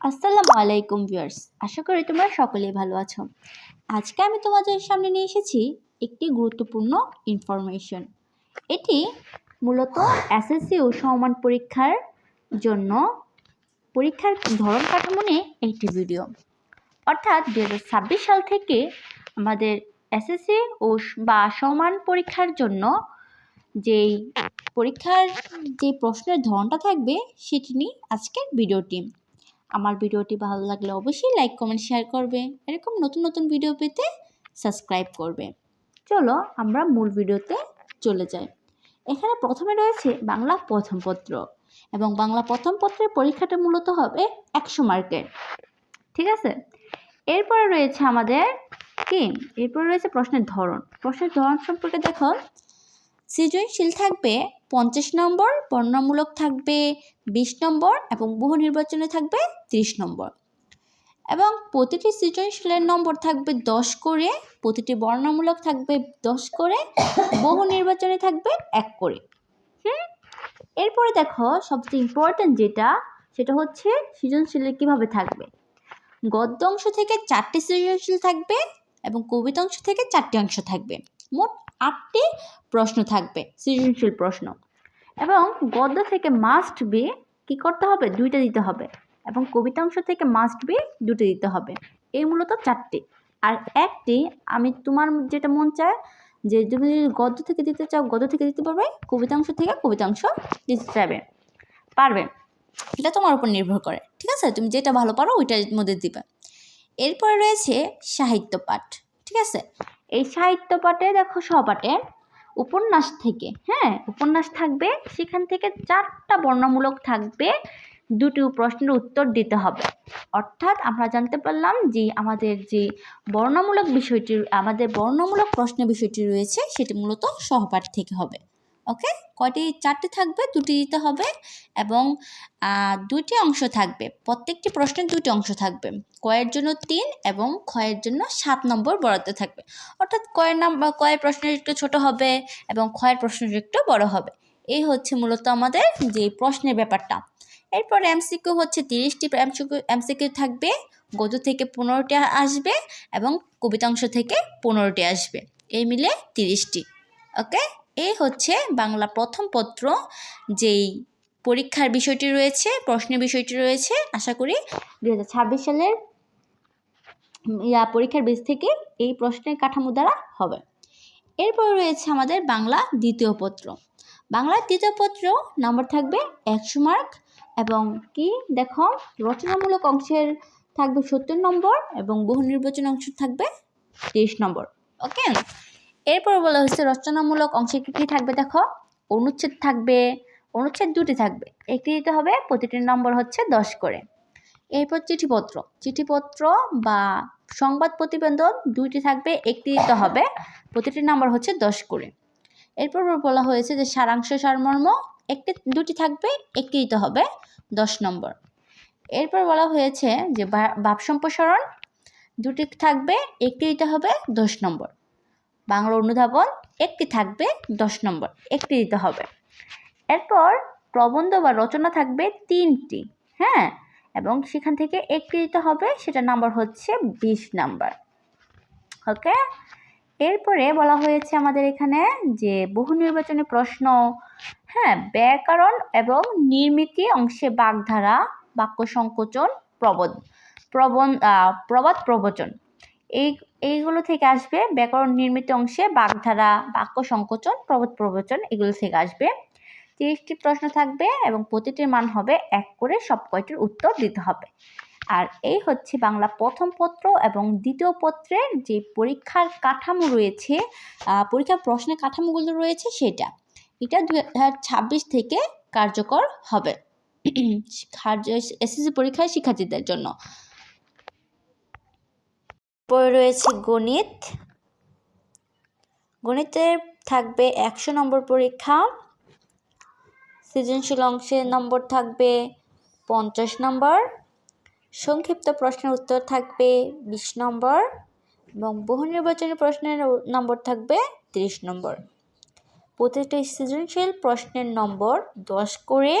আসসালামু আলাইকুম ভিউয়ার্স, আশা করি তোমরা সকলেই ভালো আছো। আজকে আমি তোমাদের সামনে নিয়ে এসেছি একটি গুরুত্বপূর্ণ ইনফরমেশন এটি মূলত এসএসসি ও সমান পরীক্ষার জন্য পরীক্ষার ধরন কাঠামো নিয়ে একটি ভিডিও অর্থাৎ দু হাজার ছাব্বিশ সাল থেকে আমাদের এসএসসি ও বা সমান পরীক্ষার জন্য যেই পরীক্ষার যে প্রশ্নের ধরনটা থাকবে, সেটি নিয়ে আজকের ভিডিওটি আমার ভিডিওটি ভালো লাগলে অবশ্যই লাইক কমেন্ট শেয়ার করবে। এরকম নতুন নতুন ভিডিও পেতে সাবস্ক্রাইব করবে। চলো আমরা মূল ভিডিওতে চলে যাই। এখানে প্রথমে রয়েছে বাংলা প্রথম পত্র এবং বাংলা প্রথম পত্রের পরীক্ষাটা মূলত হবে একশো মার্কের। ঠিক আছে? এরপরে রয়েছে আমাদের কি? এরপরে রয়েছে প্রশ্নের ধরন। প্রশ্নের ধরন সম্পর্কে দেখো। সৃজনশীল থাকবে পঞ্চাশ নম্বর, বর্ণনামূলক থাকবে বিশ নম্বর এবং বহু নির্বাচনে থাকবে ত্রিশ নম্বর। এবং প্রতিটি সৃজনশীলের নম্বর থাকবে দশ করে, প্রতিটি বর্ণনামূলক থাকবে দশ করে, বহু নির্বাচনে থাকবে এক করে। হুম? এরপরে দেখো সবচেয়ে ইম্পর্ট্যান্ট যেটা, সেটা হচ্ছে সৃজনশীলের কীভাবে থাকবে। গদ্য অংশ থেকে চারটি সৃজনশীল থাকবে এবং কবিতা অংশ থেকে চারটি অংশ থাকবে। মোট আটটি প্রশ্ন থাকবে সৃজনশীল প্রশ্ন। এবং গদ্য থেকে মাস্ট বি কী করতে হবে? দুইটা দিতে হবে। এবং কবিতা অংশ থেকে মাস্ট বি দুটো দিতে হবে। এই মূলত চারটি। আর একটি আমি তোমার যেটা মন চায় যে তুমি যদি গদ্য থেকে দিতে চাও, গদ্য থেকে দিতে পারবে কবিতাংশ থেকে কবিতাংশ দিতে চাইবে। পারবে। এটা তোমার উপর নির্ভর করে, ঠিক আছে? তুমি যেটা ভালো পারো ওইটার মধ্যে দিবে। এরপরে রয়েছে সাহিত্য পাঠ, ঠিক আছে? এই সাহিত্য পাঠে দেখো সহপাঠে উপন্যাস থেকে হ্যাঁ? উপন্যাস থাকবে, সেখান থেকে চারটা বর্ণমূলক থাকবে, দুটি প্রশ্নের উত্তর দিতে হবে। অর্থাৎ আমরা জানতে পারলাম যে আমাদের যে বর্ণমূলক বিষয়টি, আমাদের বর্ণমূলক প্রশ্ন বিষয়টি রয়েছে, সেটি মূলত সহপাঠ থেকে হবে। ওকে কয়টি, চারটি থাকবে, দুটি দিতে হবে এবং দুটি অংশ থাকবে। প্রত্যেকটি প্রশ্নের দুটি অংশ থাকবে। কয়ের জন্য তিন এবং ক্ষয়ের জন্য সাত নম্বর বরাদ্দ থাকবে। অর্থাৎ কয়ের নাম্বার কয়ের প্রশ্নের একটু ছোট হবে এবং ক্ষয়ের প্রশ্নের একটু বড় হবে। এই হচ্ছে মূলত আমাদের যে প্রশ্নের ব্যাপারটা। এরপর এমসিকিউ হচ্ছে তিরিশটি এমসিকিউ এমসিকিউ থাকবে, গদ্য থেকে পনেরোটি আসবে এবং কবিতাংশ থেকে পনেরোটি আসবে। এই মিলে তিরিশটি। ওকে এই হচ্ছে বাংলা প্রথম পত্র যেই পরীক্ষার বিষয়টি রয়েছে, প্রশ্নের বিষয়টি রয়েছে। আশা করি দু ছাব্বিশ সালের ইয়া পরীক্ষার বেস থেকে এই প্রশ্নের কাঠামো দ্বারা হবে। এরপর রয়েছে আমাদের বাংলা দ্বিতীয় পত্র। বাংলার দ্বিতীয় পত্র নম্বর থাকবে একশো মার্ক এবং কি দেখো, রচনামূলক অংশের থাকবে সত্তর নম্বর এবং বহু নির্বাচন অংশ থাকবে তিরিশ নম্বর ওকে এরপর বলা হচ্ছে রচনামূলক অংশে কী কী থাকবে দেখো? অনুচ্ছেদ থাকবে, অনুচ্ছেদ দুটি থাকবে। একটি দিতে হবে প্রতিটির নম্বর হচ্ছে দশ করে। এরপর চিঠিপত্র। চিঠিপত্র বা সংবাদ প্রতিবেদন দুইটি থাকবে, একটি দিতে হবে প্রতিটির নম্বর হচ্ছে দশ করে। এরপর বলা হয়েছে যে, সারাংশ সারমর্ম, একটি, দুটি থাকবে, একটি দিতে হবে, দশ নম্বর। এরপর বলা হয়েছে যে, বা- ভাব সম্প্রসারণ দুটি থাকবে, একটি দিতে হবে, দশ নম্বর। বাংলা অনুধাবন একটি থাকবে দশ নম্বর, একটি দিতে হবে। এরপর প্রবন্ধ বা রচনা থাকবে তিনটি হ্যাঁ? এবং সেখান থেকে একটি দিতে হবে, সেটা নাম্বার হচ্ছে বিশ নাম্বার ওকে এরপরে বলা হয়েছে আমাদের এখানে যে বহু নির্বাচনী প্রশ্ন হ্যাঁ? ব্যাকরণ এবং নির্মিতি অংশে বাগধারা, বাক্য সংকোচন, প্রবদ প্রবন প্রবাদ প্রবচন। এই, এইগুলো থেকে আসবে ব্যাকরণ নির্মিত অংশে বাগধারা, বাক্য সংকোচন, প্রবাদ প্রবচন এগুলো থেকে আসবে। তিরিশটি প্রশ্ন থাকবে এবং প্রতিটির মান হবে এক করে সব কয়টির উত্তর দিতে হবে। আর এই হচ্ছে বাংলা প্রথম পত্র এবং দ্বিতীয় পত্রের যে পরীক্ষার কাঠামো রয়েছে পরীক্ষার প্রশ্নের কাঠামোগুলো রয়েছে সেটা। এটা দু হাজার ছাব্বিশ থেকে কার্যকর হবে। এসএসসি পরীক্ষায় শিক্ষার্থীদের জন্য। পরে রয়েছে গণিত। গণিতের থাকবে একশো নম্বর পরীক্ষা। সৃজনশীল অংশের নম্বর থাকবে পঞ্চাশ নম্বর। সংক্ষিপ্ত প্রশ্নের উত্তর থাকবে বিশ নম্বর এবং বহু নির্বাচনী প্রশ্নের নম্বর থাকবে তিরিশ নম্বর। প্রতিটি সৃজনশীল প্রশ্নের নম্বর দশ করে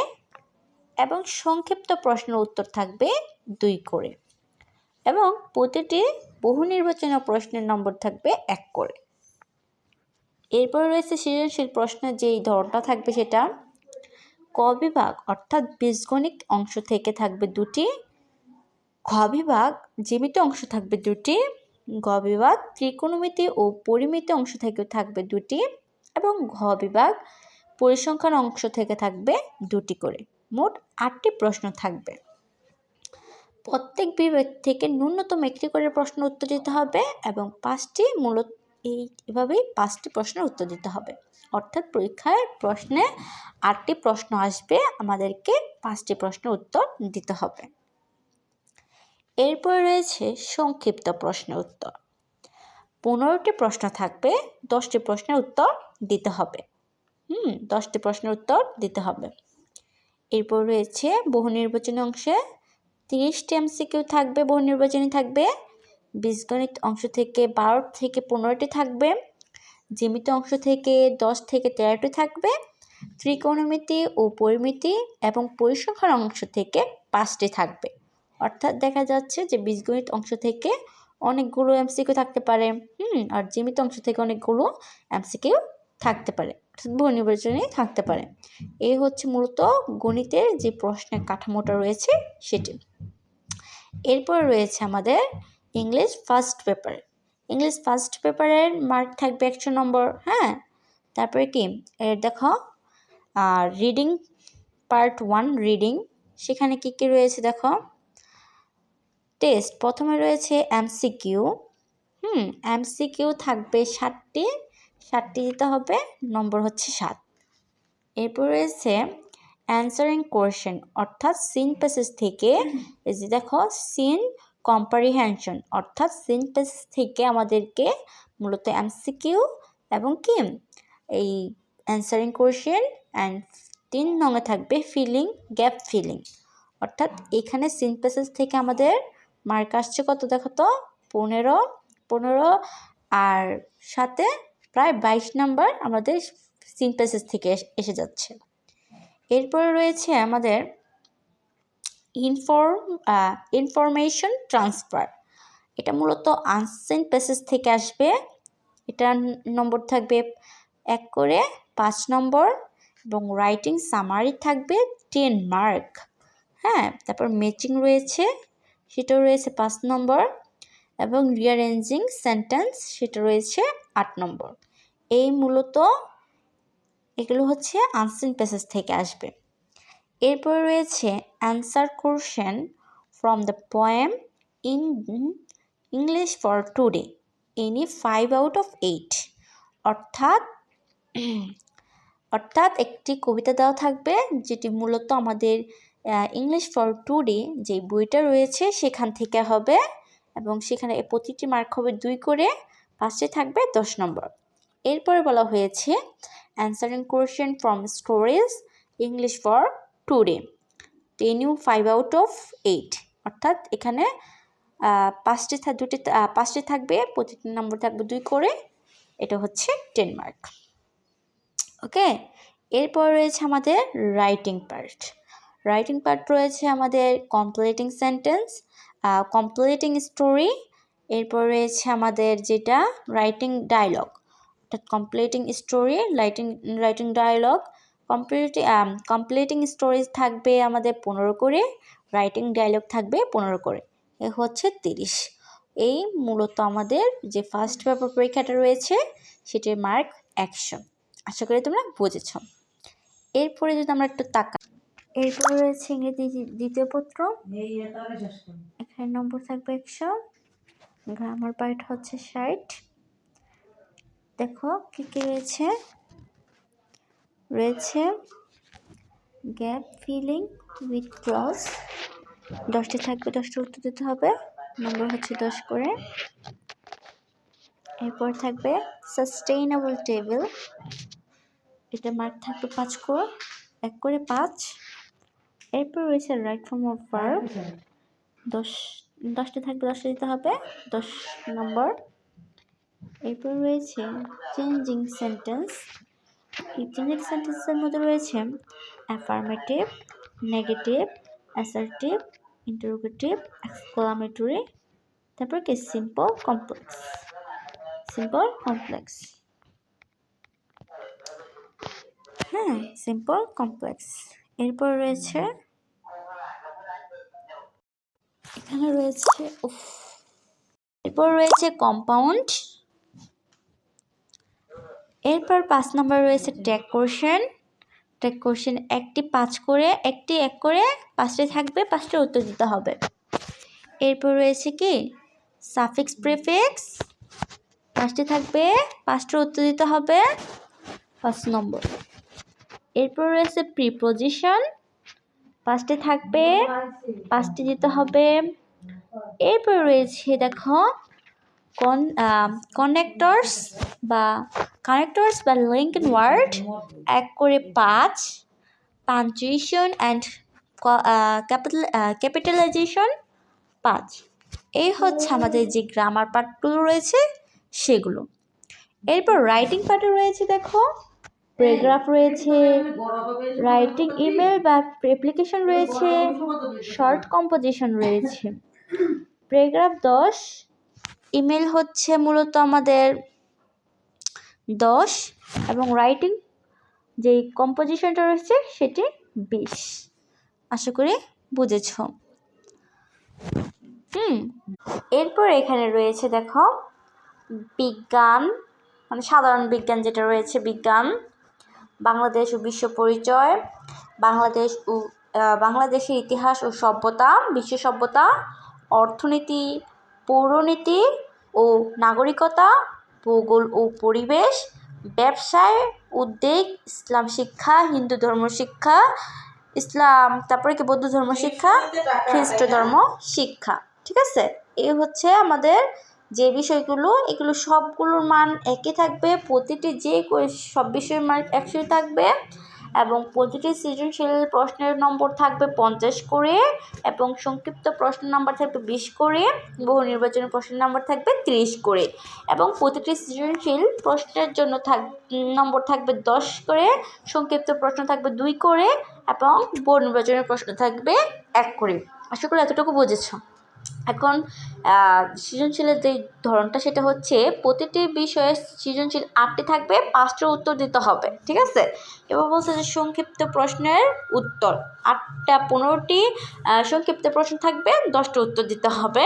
এবং সংক্ষিপ্ত প্রশ্নের উত্তর থাকবে দুই করে। এবং প্রতিটি বহু নির্বাচনীয় প্রশ্নের নম্বর থাকবে এক করে। এরপর রয়েছে সৃজনশীল প্রশ্নের যেই ধরনটা থাকবে সেটা ক বিভাগ, অর্থাৎ বীজগণিত অংশ থেকে থাকবে দুটি খ বিভাগ, জীবিত অংশ থাকবে দুটি গ বিভাগ, ত্রিকোণমিতি ও পরিমিতি অংশ থেকে থাকবে দুটি, এবং ঘ বিভাগ, পরিসংখ্যান অংশ থেকে থাকবে দুটি করে। মোট আটটি প্রশ্ন থাকবে। প্রত্যেক বিভাগ থেকে ন্যূনতম একটি করে প্রশ্ন উত্তর দিতে হবে এবং পাঁচটি মূলত এই এভাবেই পাঁচটি প্রশ্নের উত্তর দিতে হবে। অর্থাৎ পরীক্ষায় প্রশ্নে আটটি প্রশ্ন আসবে, আমাদেরকে পাঁচটি প্রশ্নের উত্তর দিতে হবে। এরপর রয়েছে সংক্ষিপ্ত প্রশ্নের উত্তর। পনেরোটি প্রশ্ন থাকবে, দশটি প্রশ্নের উত্তর দিতে হবে। হুম, দশটি প্রশ্নের উত্তর দিতে হবে। এরপর রয়েছে বহু নির্বাচনী অংশে তিরিশটি এমসিকিউ থাকবে, বহু নির্বাচনী থাকবে। বীজগণিত অংশ থেকে বারো থেকে পনেরোটি থাকবে। জীবিত অংশ থেকে দশ থেকে তেরোটি থাকবে। ত্রিকোণমিতি ও পরিমিতি এবং পরিসংখ্যান অংশ থেকে পাঁচটি থাকবে। অর্থাৎ দেখা যাচ্ছে যে বীজগণিত অংশ থেকে অনেকগুলো এমসিকিউ থাকতে পারে। হুম, আর জীবিত অংশ থেকে অনেকগুলো এমসিকিউ থাকতে পারে। অর্থাৎ বহু নির্বাচনী থাকতে পারে। এই হচ্ছে মূলত গণিতের যে প্রশ্নের কাঠামোটা রয়েছে সেটি। এরপর রয়েছে আমাদের English first paper. English first পেপারের মার্ক থাকবে একশো নম্বর হ্যাঁ? তারপরে কি? এর দেখো রিডিং পার্ট ওয়ান রিডিং সেখানে কি কি রয়েছে দেখো? টেস্ট প্রথমে রয়েছে এমসিকিউ হুম এমসিকিউ থাকবে ষাটটি। ষাটটি দিতে হবে, নম্বর হচ্ছে সাত। এরপর রয়েছে অ্যান্সারিং কোয়েশন অর্থাৎ সিন প্যাসেজ থেকে, এই যে দেখো সিন কম্পারিহেনশন অর্থাৎ সিন প্যাসেজ থেকে আমাদেরকে মূলত এমসিকিউ এবং কি? এই অ্যান্সারিং কোয়েশ্চেন অ্যান্ড তিন নঙে থাকবে ফিলিং গ্যাপ ফিলিং অর্থাৎ এখানে সিন প্যাসেজ থেকে আমাদের মার্ক আসছে কত দেখো তো? পনেরো পনেরো আর সাথে প্রায় বাইশ নাম্বার আমাদের সিন প্যাসেজ থেকে এসে যাচ্ছে। এরপরে রয়েছে আমাদের ইনফর্ম ইনফরমেশন ট্রান্সফার এটা মূলত আনসেন প্যাসেজ থেকে আসবে। এটা নম্বর থাকবে এক করে পাঁচ নম্বর এবং রাইটিং সামারি থাকবে টেন মার্ক হ্যাঁ তারপর ম্যাচিং রয়েছে, সেটাও রয়েছে পাঁচ নম্বর এবং রিয়ারেঞ্জিং সেন্টেন্স সেটা রয়েছে আট নম্বর। এই মূলত এগুলো হচ্ছে আনসিন প্যাসেজ থেকে আসবে। এরপর রয়েছে answer question from the poem in English for today any five out of eight অর্থাৎ অর্থাৎ একটি কবিতা দেওয়া থাকবে যেটি মূলত আমাদের ইংলিশ ফর টুডে যে বইটা রয়েছে সেখান থেকে হবে এবং সেখানে প্রতিটি মার্ক হবে দুই করে। পাঁচটি থাকবে দশ নম্বর। এরপরে বলা হয়েছে answering question from stories English for today ten you five out of eight অর্থাৎ এখানে পাঁচটি দুটি পাঁচটি থাকবে, প্রতিটি নম্বর থাকবে দুই করে, এটা হচ্ছে টেন মার্ক ওকে এরপর রয়েছে আমাদের রাইটিং পার্ট রাইটিং পার্ট রয়েছে আমাদের কমপ্লিটিং সেন্টেন্স কমপ্লিটিং স্টোরি এরপর রয়েছে আমাদের যেটা রাইটিং ডায়লগ অর্থাৎ completing story writing writing dialogue completing completing stories থাকবে আমাদের পনেরো করে রাইটিং ডায়লগ থাকবে পনেরো করে। এ হচ্ছে তিরিশ। এই মূলত আমাদের যে ফার্স্ট পেপার পরীক্ষাটা রয়েছে সেটির মার্ক একশো। আশা করি তোমরা বুঝেছ। এরপরে যদি আমরা একটু তাকা এরপরে রয়েছে ইংরেজি দ্বিতীয় পত্র। এখানে নম্বর থাকবে একশো। গ্রামার পার্ট হচ্ছে ষাট। দেখো কী কী রয়েছে? রয়েছে গ্যাপ ফিলিং উইথ ক্রস দশটি থাকবে, দশটা উত্তর দিতে হবে। নম্বর হচ্ছে দশ করে। এরপর থাকবে সাস্টেইনেবল টেবিল এটা মার্ক থাকবে পাঁচ করে, এক করে পাঁচ। এরপর রয়েছে রাইট ফর্ম অফ ভার্ব দশ দশটা থাকবে, দশটা দিতে হবে। দশ নম্বর। এরপর রয়েছে চেঞ্জিং সেন্টেন্স এই চেঞ্জিং সেন্টেন্সের মধ্যে রয়েছে affirmative negative assertive interrogative exclamatory তারপর কি? সিম্পল কমপ্লেক্স সিম্পল কমপ্লেক্স হ্যাঁ সিম্পল কমপ্লেক্স এরপর রয়েছে এখানে রয়েছে, উফ, এরপর রয়েছে কম্পাউন্ড এরপর পাঁচ নম্বর রয়েছে ট্যাগ কোশ্চেন একটি পাঁচ করে, একটি এক করে, পাঁচটি থাকবে, পাঁচটি উত্তর দিতে হবে। এরপর রয়েছে কি? সাফিক্স প্রিফিক্স পাঁচটি থাকবে, পাঁচটি উত্তর দিতে হবে, পাঁচ নম্বর এরপর রয়েছে প্রিপোজিশন পাঁচটি থাকবে, পাঁচটি দিতে হবে। এরপর রয়েছে দেখো কন কানেক্টরস বা কানেক্টরস বা লিঙ্ক ওয়ার্ড এক করে পাঁচ পাঞ্চুয়েশন অ্যান্ড ক্যাপিটাল ক্যাপিটালাইজেশন পাঁচ। এই হচ্ছে আমাদের যে গ্রামার পার্টগুলো রয়েছে, সেগুলো। এরপর রাইটিং পার্টে রয়েছে দেখো। প্যারাগ্রাফ রয়েছে রাইটিং ইমেল বা অ্যাপ্লিকেশন রয়েছে শর্ট কম্পোজিশন রয়েছে। প্যারাগ্রাফ দশ ইমেল হচ্ছে মূলত আমাদের দশ এবং রাইটিং যে কম্পোজিশনটা রয়েছে সেটি বিশ। আশা করি বুঝেছ। হুম, এরপর এখানে রয়েছে দেখো, বিজ্ঞান মানে সাধারণ বিজ্ঞান যেটা রয়েছে, বিজ্ঞান। বাংলাদেশ ও বিশ্ব পরিচয় বাংলাদেশ ও বাংলাদেশের ইতিহাস ও সভ্যতা বিশ্ব সভ্যতা অর্থনীতি পৌরনীতি ও নাগরিকতা ভূগোল ও পরিবেশ ব্যবসায় উদ্বেগ ইসলাম শিক্ষা হিন্দু ধর্ম শিক্ষা ইসলাম তারপরে কি বৌদ্ধ ধর্ম শিক্ষা খ্রিস্ট ধর্ম শিক্ষা ঠিক আছে? এই হচ্ছে আমাদের যে বিষয়গুলো, এগুলো সবগুলোর মান একই থাকবে, প্রতিটি যে সব বিষয়ের মান একশোই থাকবে এবং প্রতিটি সৃজনশীল প্রশ্নের নম্বর থাকবে পঞ্চাশ করে এবং সংক্ষিপ্ত প্রশ্ন নাম্বার থাকবে বিশ করে, বহু নির্বাচনী প্রশ্নের নাম্বার থাকবে ত্রিশ করে এবং প্রতিটি সৃজনশীল প্রশ্নের জন্য থাক, নম্বর থাকবে দশ করে, সংক্ষিপ্ত প্রশ্ন থাকবে দুই করে এবং বহু নির্বাচনের প্রশ্ন থাকবে এক করে। আশা করি এতটুকু বুঝেছ। এখন সৃজনশীলের যে ধরনটা সেটা হচ্ছে প্রতিটি বিষয়ে সৃজনশীল আটটি থাকবে, পাঁচটার উত্তর দিতে হবে, ঠিক আছে? এবার বলছে যে সংক্ষিপ্ত প্রশ্নের উত্তর। আটটা পনেরোটি সংক্ষিপ্ত প্রশ্ন থাকবে, দশটা উত্তর দিতে হবে।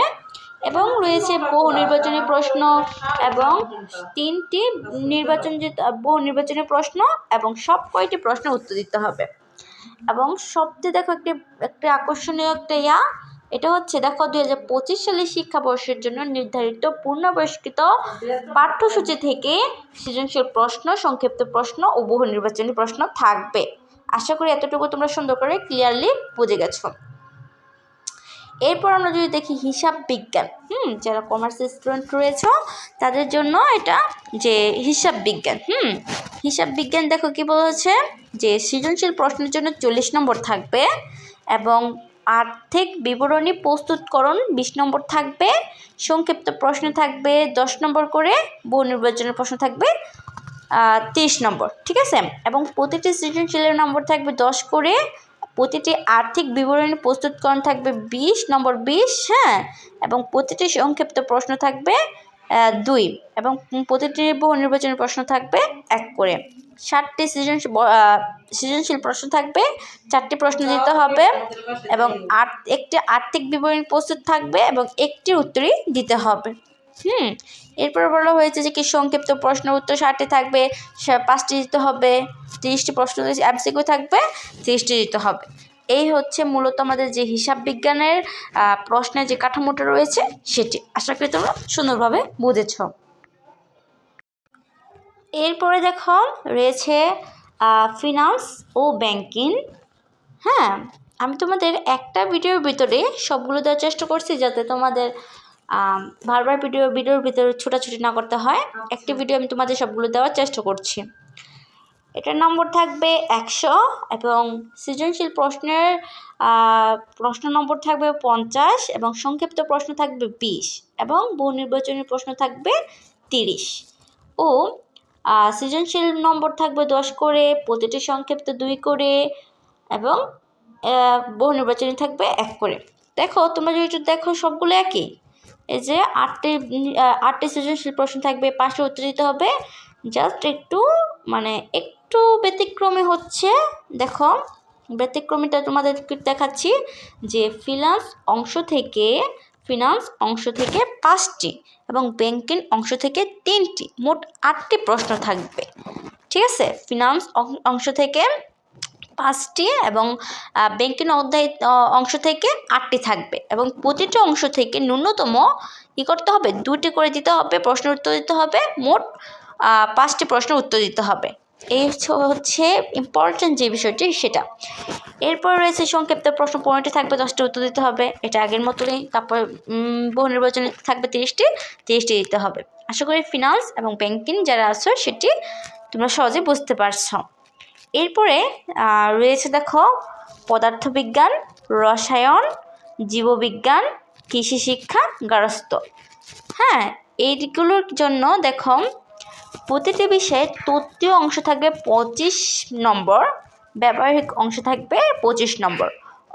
এবং রয়েছে বহু নির্বাচনী প্রশ্ন এবং তিনটি নির্বাচন বহু নির্বাচনী প্রশ্ন এবং সব কয়টি প্রশ্নের উত্তর দিতে হবে। এবং সবচেয়ে দেখো একটি একটি আকর্ষণীয় একটা ইয়া এটা হচ্ছে, দেখো দুই হাজার পঁচিশ সালের শিক্ষাবর্ষের জন্য নির্ধারিত পূর্ণবয়স্কৃত পাঠ্যসূচি থেকে সৃজনশীল প্রশ্ন, সংক্ষিপ্ত প্রশ্ন ও বহু নির্বাচনী প্রশ্ন থাকবে। আশা করি এতটুকু তোমরা সুন্দর করে ক্লিয়ারলি বুঝে গেছো। এরপর আমরা যদি দেখি হিসাব বিজ্ঞান। হুম, যারা কমার্স স্টুডেন্ট রয়েছে, তাদের জন্য এটা যে হিসাব বিজ্ঞান। হুম, হিসাব বিজ্ঞান দেখো কী বলেছে? যে সৃজনশীল প্রশ্নের জন্য চল্লিশ নম্বর থাকবে এবং আর্থিক বিবরণী প্রস্তুতকরণ বিশ নম্বর থাকবে, সংক্ষিপ্ত প্রশ্ন থাকবে, দশ নম্বর করে বহু নির্বাচনের প্রশ্ন থাকবে তিরিশ নম্বর, ঠিক আছে? এবং প্রতিটি সৃজনশীলের নম্বর থাকবে দশ করে, প্রতিটি আর্থিক বিবরণী প্রস্তুতকরণ থাকবে বিশ, নম্বর বিশ হ্যাঁ? এবং প্রতিটি সংক্ষিপ্ত প্রশ্ন থাকবে দুই, এবং প্রতিটি বহু নির্বাচনের প্রশ্ন থাকবে এক করে। ষাটটি সৃজনশীল সৃজনশীল প্রশ্ন থাকবে, চারটি প্রশ্ন দিতে হবে এবং আট, একটি আর্থিক বিবরণী প্রস্তুত থাকবে এবং একটির উত্তরই দিতে হবে। হুম, এরপর বলা হয়েছে যে কি সংক্ষিপ্ত প্রশ্ন উত্তর ষাটটি থাকবে পাঁচটি দিতে হবে, তিরিশটি প্রশ্ন এমসিকিউ থাকবে, তিরিশটি দিতে হবে। এই হচ্ছে মূলত আমাদের যে হিসাব বিজ্ঞানের প্রশ্নের যে কাঠামোটা রয়েছে, সেটি। আশা করি তোমরা সুন্দরভাবে বুঝেছ। এরপরে দেখো রয়েছে ফিনান্স ও ব্যাংকিং হ্যাঁ আমি তোমাদের একটা ভিডিওর ভিতরে সবগুলো দেওয়ার চেষ্টা করছি যাতে তোমাদের বারবার ভিডিও, ভিডিওর ভিতরে ছোটাছুটি না করতে হয়। একটি ভিডিও আমি তোমাদের সবগুলো দেওয়ার চেষ্টা করছি। এটার নম্বর থাকবে একশো এবং সৃজনশীল প্রশ্নের প্রশ্ন নম্বর থাকবে পঞ্চাশ এবং সংক্ষিপ্ত প্রশ্ন থাকবে বিশ এবং বহু নির্বাচনী প্রশ্ন থাকবে তিরিশ। ও সৃজনশীল নম্বর থাকবে দশ করে, প্রতিটি সংক্ষিপ্ত দুই করে এবং বহু নির্বাচনী থাকবে এক করে। দেখো, তোমরা যদি একটু দেখো সবগুলো একই, এই যে আটটি আটটি সৃজনশীল প্রশ্ন থাকবে, পাশে উত্তর দিতে হবে জাস্ট একটু মানে একটু ব্যতিক্রমী হচ্ছে, দেখো, ব্যতিক্রমীটা তোমাদের দেখাচ্ছি যে ফিলান্স অংশ থেকে ফিনান্স অংশ থেকে পাঁচটি এবং ব্যাংকিং অংশ থেকে তিনটি। মোট আটটি প্রশ্ন থাকবে। ঠিক আছে? ফিনান্স অংশ থেকে পাঁচটি এবং ব্যাংকিং অধ্যায় অংশ থেকে আটটি থাকবে এবং প্রতিটি অংশ থেকে ন্যূনতম কী করতে হবে? দুটি করে দিতে হবে, প্রশ্ন উত্তর দিতে হবে, মোট পাঁচটি প্রশ্ন উত্তর দিতে হবে। এই হচ্ছে- ইম্পর্ট্যান্ট যে বিষয়টি সেটা। এরপর রয়েছে সংক্ষিপ্ত প্রশ্ন, পনেরোটি থাকবে, দশটা উত্তর দিতে হবে। এটা আগের মতনই তারপর বহু নির্বাচনে থাকবে তিরিশটি তিরিশটি দিতে হবে। আশা করি ফিনান্স এবং ব্যাংকিং যারা আছো সেটি তোমরা সহজে বুঝতে পারছ। এরপরে রয়েছে দেখো, পদার্থবিজ্ঞান, রসায়ন, জীববিজ্ঞান, কৃষি শিক্ষা, গারস্থ। হ্যাঁ এইগুলোর জন্য দেখো প্রতিটি বিষয়ে তত্ত্বীয় অংশ থাকবে পঁচিশ নম্বর, ব্যবহারিক অংশ থাকবে পঁচিশ নম্বর।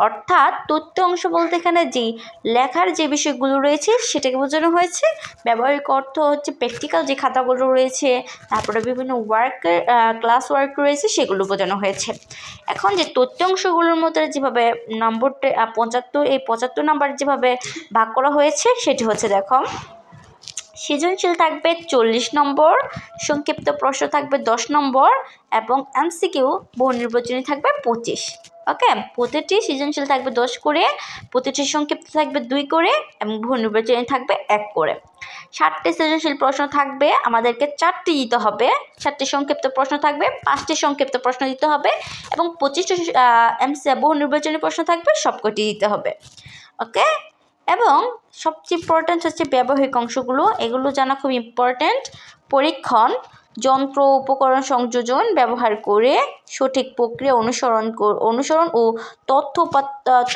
অর্থাৎ তথ্য অংশ বলতে এখানে যেই লেখার যে বিষয়গুলো রয়েছে সেটাকে বোঝানো হয়েছে। ব্যবহারিক অর্থ হচ্ছে প্র্যাকটিক্যাল যে খাতাগুলো রয়েছে, তারপরে বিভিন্ন ওয়ার্কের ক্লাস ওয়ার্ক রয়েছে সেগুলো বোঝানো হয়েছে। এখন যে তথ্য অংশগুলোর মধ্যে যেভাবে নম্বরটা পঁচাত্তর, এই পঁচাত্তর নাম্বার যেভাবে ভাগ করা হয়েছে সেটি হচ্ছে দেখো সৃজনশীল থাকবে চল্লিশ নম্বর, সংক্ষিপ্ত প্রশ্ন থাকবে দশ নম্বর এবং এমসিকিউ বহু নির্বাচনী থাকবে পঁচিশ। ওকে? প্রতিটি সৃজনশীল থাকবে দশ করে, প্রতিটি সংক্ষিপ্ত থাকবে দুই করে এবং বহু নির্বাচনী থাকবে এক করে। ষাটটি সৃজনশীল প্রশ্ন থাকবে, আমাদেরকে চারটি দিতে হবে। চারটি সংক্ষিপ্ত প্রশ্ন থাকবে, পাঁচটি সংক্ষিপ্ত প্রশ্ন দিতে হবে এবং পঁচিশটি এমসি, বহু নির্বাচনী প্রশ্ন থাকবে, সবকটি দিতে হবে। ওকে? এবং সবচেয়ে ইম্পর্ট্যান্ট হচ্ছে ব্যবহারিক অংশগুলো। এগুলো জানা খুব ইম্পর্ট্যান্ট পরীক্ষণ, যন্ত্র, উপকরণ সংযোজন ব্যবহার করে সঠিক প্রক্রিয়া অনুসরণ অনুসরণ ও তথ্য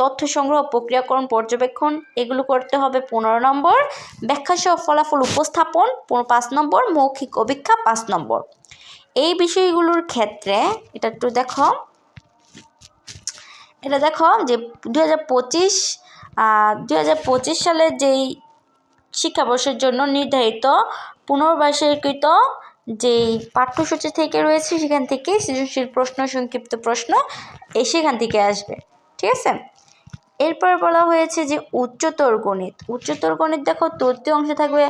তথ্য সংগ্রহ, প্রক্রিয়াকরণ, পর্যবেক্ষণ, এগুলো করতে হবে পনেরো নম্বর। ব্যাখ্যা সহ ফলাফল উপস্থাপন পাঁচ নম্বর। মৌখিক অভিক্ষা পাঁচ নম্বর। এই বিষয়গুলোর ক্ষেত্রে, এটা একটু দেখো। এটা দেখো যে দু হাজার পঁচিশ দু হাজার পঁচিশ সালের যেই শিক্ষাবর্ষের জন্য নির্ধারিত পুনর্বাসীকৃত যেই পাঠ্যসূচি থেকে রয়েছে সেখান থেকে সৃজনশীল প্রশ্ন, সংক্ষিপ্ত প্রশ্ন সেখান থেকে আসবে, ঠিক আছে? এরপর বলা হয়েছে যে উচ্চতর গণিত উচ্চতর গণিত দেখো তৃতীয় অংশে থাকবে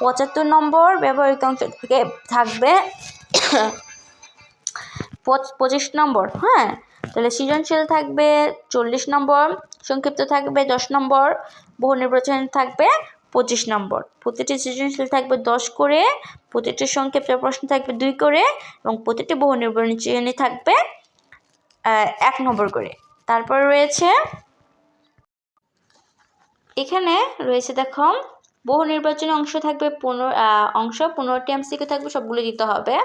পঁচাত্তর নম্বর, ব্যবহারিক অংশ থেকে থাকবে পঁচিশ নম্বর হ্যাঁ? তাহলে সৃজনশীল থাকবে চল্লিশ নম্বর সংক্ষিপ্ত থাকবে দশ নম্বর, বহু নির্বাচন থাকবে পঁচিশ নম্বর। প্রতিটি সৃজনশীল থাকবে দশ করে, প্রতিটি সংক্ষিপ্ত প্রশ্ন থাকবে দুই করে এবং প্রতিটি বহু নির্বাচনী থাকবে এক নম্বর করে। তারপর রয়েছে, এখানে রয়েছে দেখো, বহু নির্বাচনী অংশ থাকবে পনেরো অংশ, পনেরোটি এমসিকিউ থাকবে, সবগুলো দিতে হবে।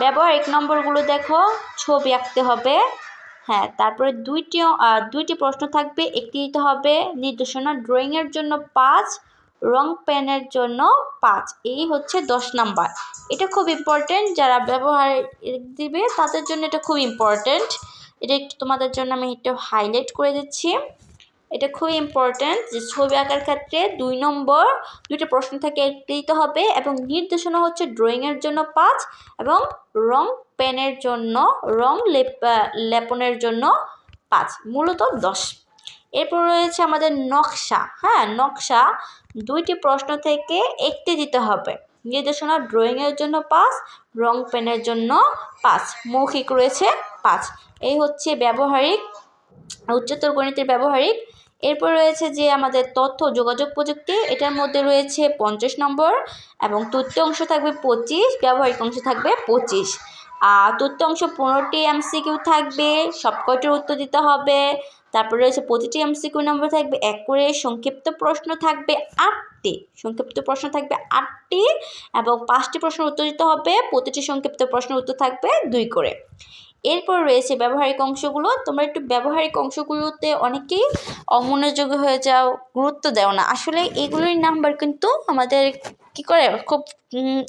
ব্যবহার এক নম্বরগুলো দেখো, ছবি আঁকতে হবে। হ্যাঁ তারপরে দুইটি দুইটি প্রশ্ন থাকবে। একটি দিতে হবে নির্দেশনা ড্রয়িংয়ের জন্য পাঁচ রং পেনের জন্য পাঁচ। এই হচ্ছে দশ নাম্বার। এটা খুব ইম্পর্টেন্ট যারা ব্যবহার দিবে তাদের জন্য এটা খুব ইম্পর্টেন্ট এটা একটু তোমাদের জন্য আমি একটু হাইলাইট করে দিচ্ছি। এটা খুব ইম্পর্ট্যান্ট যে ছবি আঁকার ক্ষেত্রে দুই নম্বর দুইটা প্রশ্ন থেকে একটি দিতে হবে এবং নির্দেশনা হচ্ছে ড্রয়িংয়ের জন্য পাঁচ এবং রং পেনের জন্য রং লেপ লেপনের জন্য পাঁচ, মূলত দশ। এরপর রয়েছে আমাদের নকশা হ্যাঁ নকশা দুইটি প্রশ্ন থেকে একটি দিতে হবে। নির্দেশনা ড্রয়িংয়ের জন্য পাঁচ রং পেনের জন্য পাঁচ, মৌখিক রয়েছে পাঁচ। এই হচ্ছে ব্যবহারিক উচ্চতর গণিতের ব্যবহারিক। এরপর রয়েছে যে আমাদের তথ্য যোগাযোগ প্রযুক্তি, এটার মধ্যে রয়েছে পঞ্চাশ নম্বর এবং তথ্য অংশ থাকবে পঁচিশ, ব্যবহারিক অংশ থাকবে পঁচিশ। আর তথ্য অংশ পনেরোটি এমসিকিউ থাকবে সব কয়টার উত্তর দিতে হবে। তারপরে রয়েছে প্রতিটি এমসিকিউ নম্বর থাকবে এক করে, সংক্ষিপ্ত প্রশ্ন থাকবে আটটি, সংক্ষিপ্ত প্রশ্ন থাকবে আটটি এবং পাঁচটি প্রশ্নের উত্তর দিতে হবে, প্রতিটি সংক্ষিপ্ত প্রশ্নের উত্তর থাকবে দুই করে। এরপর রয়েছে ব্যবহারিক অংশগুলো। তোমরা একটু ব্যবহারিক অংশগুলোতে অনেকেই অমনোযোগী হয়ে যাও, গুরুত্ব দেও না। আসলে এগুলোর নাম্বার কিন্তু আমাদের কি করে? খুব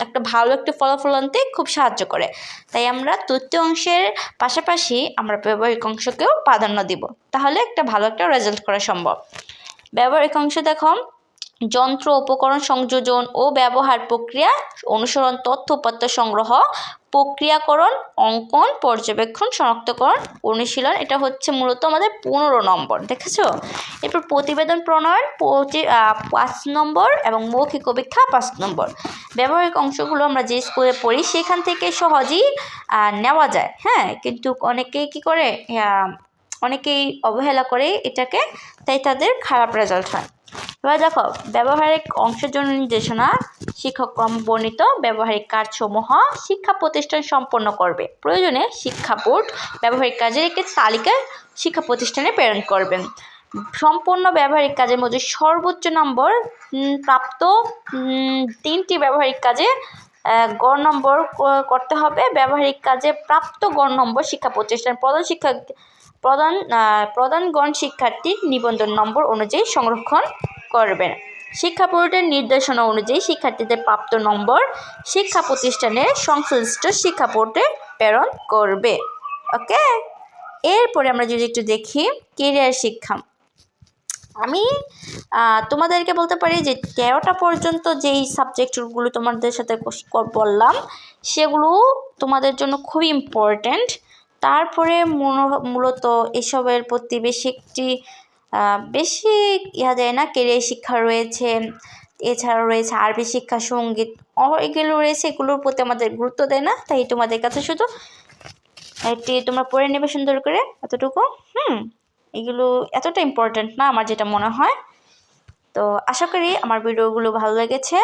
একটা ভালো একটা ফলাফল আনতে খুব সাহায্য করে। তাই আমরা তৃতীয় অংশের পাশাপাশি আমরা ব্যবহারিক অংশকেও প্রাধান্য দিব। তাহলে একটা ভালো একটা রেজাল্ট করা সম্ভব। ব্যবহারিক অংশ দেখো যন্ত্র, উপকরণ সংযোজন ও ব্যবহার প্রক্রিয়া অনুসরণ, তথ্য উপাত্ত সংগ্রহ, প্রক্রিয়াকরণ, অঙ্কন, পর্যবেক্ষণ, শনাক্তকরণ, অনুশীলন, এটা হচ্ছে মূলত আমাদের পনেরো নম্বর, দেখেছ? এরপর প্রতিবেদন প্রণয়ন পঁচি- নম্বর এবং মৌখিক অপেক্ষা পাঁচ নম্বর। ব্যবহারিক অংশগুলো আমরা যে স্কুলে পড়ি, সেখান থেকে সহজেই নেওয়া যায় হ্যাঁ? কিন্তু অনেকেই কি করে অনেকেই অবহেলা করে এটাকে, তাই তাদের খারাপ রেজাল্ট হয়। এবার দেখো, ব্যবহারিক অংশের জন্য নির্দেশনা শিক্ষকক্রম বর্ণিত ব্যবহারিক কাজসমূহ শিক্ষা প্রতিষ্ঠান সম্পন্ন করবে। প্রয়োজনে শিক্ষা বোর্ড ব্যবহারিক কাজের একটি তালিকা শিক্ষা প্রতিষ্ঠানে প্রেরণ করবেন সম্পূর্ণ ব্যবহারিক কাজের মধ্যে সর্বোচ্চ নম্বর প্রাপ্ত তিনটি ব্যবহারিক কাজে গড় নম্বর করতে হবে। ব্যবহারিক কাজে প্রাপ্ত গড় নম্বর শিক্ষা প্রতিষ্ঠান প্রধান শিক্ষা প্রধান প্রধানগণ শিক্ষার্থীর নিবন্ধন নম্বর অনুযায়ী সংরক্ষণ করবেন। শিক্ষা বোর্ডের নির্দেশনা অনুযায়ী শিক্ষার্থীদের প্রাপ্ত নম্বর শিক্ষা প্রতিষ্ঠানের সংশ্লিষ্ট শিক্ষা বোর্ডে প্রেরণ করবে। ওকে এরপরে আমরা যদি একটু দেখি কেরিয়ার শিক্ষা। আমি তোমাদেরকে বলতে পারি যে তেরোটা পর্যন্ত যেই সাবজেক্টগুলো তোমাদের সাথে বললাম, সেগুলো তোমাদের জন্য খুবই ইম্পর্ট্যান্ট তারপরে মূল- মূলত এসবের প্রতি বেশি একটি বেশি ইহা যায় না, কেরিয়ার শিক্ষা রয়েছে এছাড়া রয়েছে আরবি শিক্ষা, সংগীত এগুলো রয়েছে, এগুলোর প্রতি আমাদের গুরুত্ব দেয় না, তাই তোমাদের কাছে শুধু একটি তোমরা পড়ে নেবে সুন্দর করে, এতটুকু, হুম, এগুলো এতটা ইম্পর্ট্যান্ট না আমার যেটা মনে হয়। তো আশা করি আমার ভিডিওগুলো ভালো লেগেছে।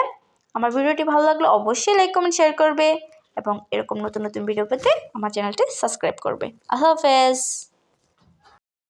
আমার ভিডিওটি ভালো লাগলে অবশ্যই লাইক কমেন্ট শেয়ার করবে। এবং এরকম নতুন নতুন ভিডিও পেতে আমার চ্যানেলটি সাবস্ক্রাইব করবে। আল্লাহ হাফেজ!